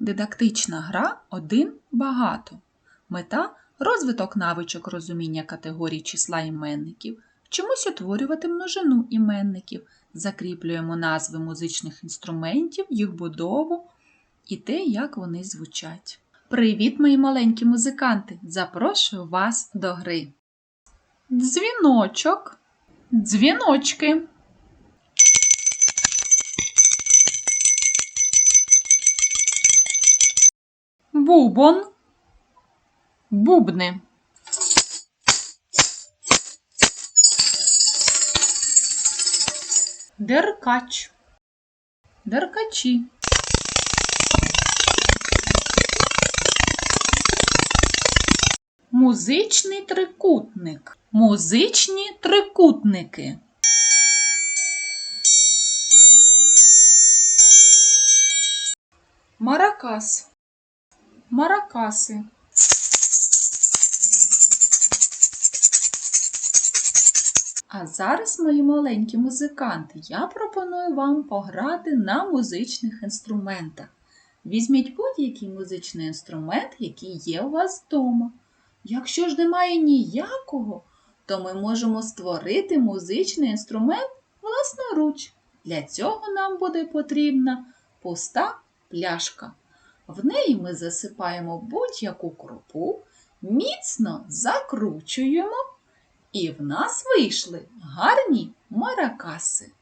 Дидактична гра один багато. Мета розвиток навичок розуміння категорій числа іменників. Вчимось утворювати множину іменників, закріплюємо назви музичних інструментів, їх будову і те, як вони звучать. Привіт, мої маленькі музиканти! Запрошую вас до гри. Дзвіночок, дзвіночки. Бубон, бубни. Деркач, деркачі. Музичний трикутник. Музичні трикутники. Маракас. Маракаси. А зараз, мої маленькі музиканти, я пропоную вам пограти на музичних інструментах. Візьміть будь-який музичний інструмент, який є у вас вдома. Якщо ж немає ніякого, то ми можемо створити музичний інструмент власноруч. Для цього нам буде потрібна пуста пляшка. В неї ми засипаємо будь-яку крупу, міцно закручуємо, і в нас вийшли гарні маракаси.